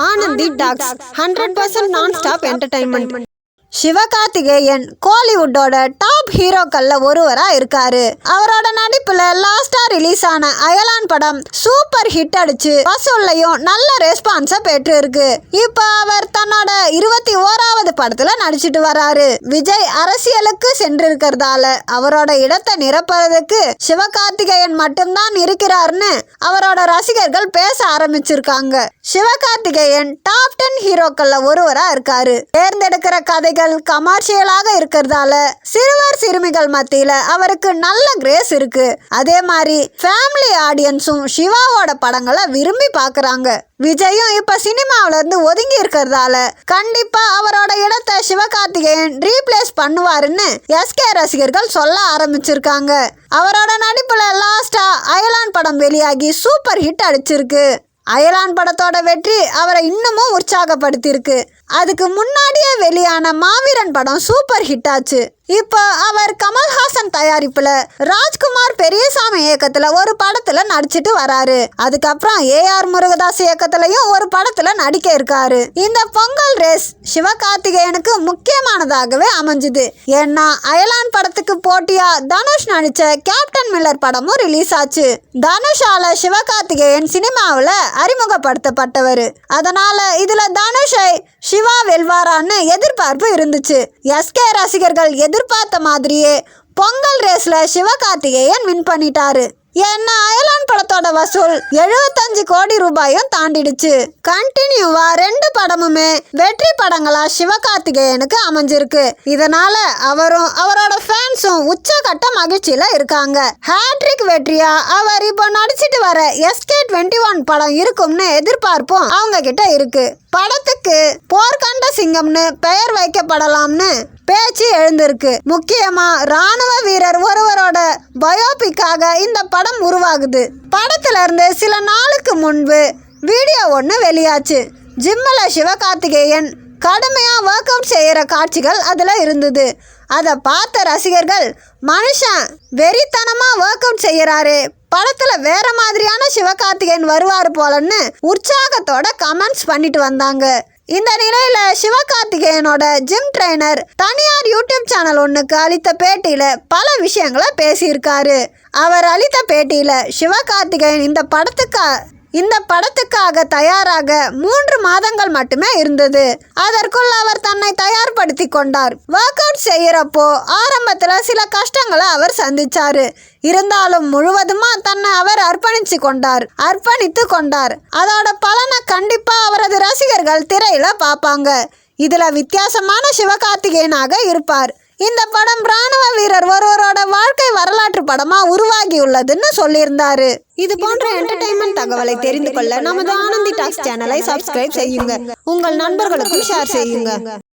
Anandi talks hundred percent non stop entertainment Sivakarthikeyan கோலிவுட்டோட top ஹீரோக்கள்ல ஒருவரா இருக்காரு. அவரோட நடிப்புல லாஸ்டா ரிலீஸ் ஆன அயலான் படம் சூப்பர் ஹிட் அடிச்சு வசூல்லையும் நல்ல ரெஸ்பான்ஸ பெற்று இருக்கு இப்போ அவர் தன்னோட இருபத்தி ஓராவது படத்துல நடிச்சிட்டு வராரு. விஜய் அரசியலுக்கு சென்றிருக்கிறதால அவரோட இடத்தை நிரப்புறதுக்கு சிவகார்த்திகேயன் மட்டும்தான் இருக்கிறாருன்னு அவரோட ரசிகர்கள் பேச ஆரம்பிச்சிருக்காங்க. சிவகார்த்திகேயன் டாப் டென் ஹீரோக்கள்ல ஒருவரா இருக்காரு. தேர்ந்தெடுக்கிற கதைகள் கமர்ஷியலாக இருக்கிறதால சிறுவர் சிறுமிகள் மத்தியில அவருக்கு நல்ல கிரேஸ் இருக்கு. அதே மாதிரி ஃபேமிலி ஆடியன்ஸும் சிவாவோட படங்களை விரும்பி பார்க்குறாங்க. விஜயும் இப்ப சினிமாவில இருந்து ஒதுங்கி இருக்கிறதால கண்டிப்பா அவரோட இடத்தை சிவகார்த்திகேயன் ரீப்ளேஸ் பண்ணுவாருன்னு எஸ்கே ரசிகர்கள் சொல்ல ஆரம்பிச்சிருக்காங்க. அவரோட நடிப்புல லாஸ்டா அயலான் படம் வெளியாகி சூப்பர் ஹிட் அடிச்சிருக்கு. அயலான் படத்தோட வெற்றி அவரை இன்னமும் உற்சாகப்படுத்தியிருக்கு. அதுக்கு முன்னாடியே வெளியான மாவீரன் படம் சூப்பர் ஹிட் ஆச்சு. இப்போ அவர் கமல்ஹாசன் தயாரிப்புல ராஜ்குமார் பெரியசாமி இயக்கத்துல ஒரு படத்துல நடிச்சிட்டு வராரு. அதுக்கப்புறம் ஏஆர் முருகதாஸ் இயக்கத்துலயும் ஒரு படத்துல நடிக்க இருக்காரு. இந்த பொங்கல் ரேஸ் சிவகார்த்திகேயனுக்கு முக்கியமானதாகவே அமைஞ்சுது. ஏன்னா அயலான் படத்துக்கு போட்டியா தனுஷ் நடிச்ச கேப்டன் மில்லர் படமும் ரிலீஸ் ஆச்சு. தனுஷால சிவகார்த்திகேயன் சினிமாவில் அறிமுகப்படுத்தப்பட்டவர். அதனால இதுல தனுஷை சிவா வெல்வாரான்னு எதிர்பார்ப்பு இருந்துச்சு. எஸ்கே ரசிகர்கள் எதிர்பார்த்த மாதிரியே பொங்கல் ரேஸ்ல சிவகார்த்திகேயன் வின் பண்ணிட்டாரு. என்ன அயலான் படத்தோட வசூல் எழுபத்தஞ்சு கோடி ரூபாயும் தாண்டிடுச்சு. கண்டினியூவா ரெண்டு படமுமே வெற்றி படங்களா சிவகார்த்திகேயனுக்கு அமைஞ்சிருக்கு. இதனால அவரும் அவரோட ஃபேன்ஸும் உச்சகட்ட மகிழ்ச்சியில இருக்காங்க. ஹேட்ரிக் வெற்றியா? அவர் இப்போ நடிச்சிட்டு வர எஸ்கே டுவெண்ட்டி ஒன் படம் இருக்கும்னு எதிர்பார்ப்பும் அவங்க கிட்ட இருக்கு. படத்துக்கு போர்க்கண்ட சிங்கம்னு பெயர் வைக்கப்படலாம்னு பேச்சு எழுந்திருக்கு. முக்கியமா ராணுவ வீரர் ஒருவரோட பயோபிக்காக இந்த படம் உருவாகுது. படத்துல இருந்து சில நாளுக்கு முன்பு வீடியோ ஒன்று வெளியாச்சு. ஜிம்மில் சிவகார்த்திகேயன் கடுமையாக ஒர்க் அவுட் செய்கிற காட்சிகள் அதில் இருந்தது. அதை பார்த்த ரசிகர்கள் மனுஷன் வெறித்தனமாக ஒர்க் அவுட் செய்கிறாரு படத்தில் வேற மாதிரியான சிவகார்த்திகேயன் வருவார் போலன்னு உற்சாகத்தோட கமெண்ட்ஸ் பண்ணிட்டு வந்தாங்க. இந்த நிலையில சிவகார்த்திகேயனோட ஜிம் ட்ரைனர் தனியார் யூடியூப் சேனல் ஒன்றுக்கு அளித்த பேட்டியில பல விஷயங்களை பேசியிருக்காரு. அவர் அளித்த பேட்டியில சிவகார்த்திகேயன் இந்த படத்துக்கு இந்த படத்துக்காக தயாராக மூன்று மாதங்கள் மட்டுமே இருந்தது. அதற்குள் அவர் தன்னை தயார்படுத்தி கொண்டார். ஒர்க் அவுட் செய்யறப்போ ஆரம்பத்துல சில கஷ்டங்களை அவர் சந்திச்சாரு. இருந்தாலும் முழுவதுமா தன்னை அவர் அர்ப்பணிச்சு கொண்டார். அர்ப்பணித்து கொண்டார். அதோட பலனை கண்டிப்பா அவரது ரசிகர்கள் திரையில பார்ப்பாங்க. இதுல வித்தியாசமான சிவகார்த்திகேயனாக இருப்பார். இந்த படம் ராணுவ வீரர் ஒரு வரலாற்று படமா உருவாகி உள்ளதுன்னு சொல்லியிருந்தாரு. இது போன்ற என்டர்டைன்மெண்ட் தகவலை தெரிந்து கொள்ள நமது ஆனந்தி டாக்ஸ் சேனலை சப்ஸ்கிரைப் செய்யுங்க. உங்கள் நண்பர்களுக்கும் ஷேர் செய்யுங்க.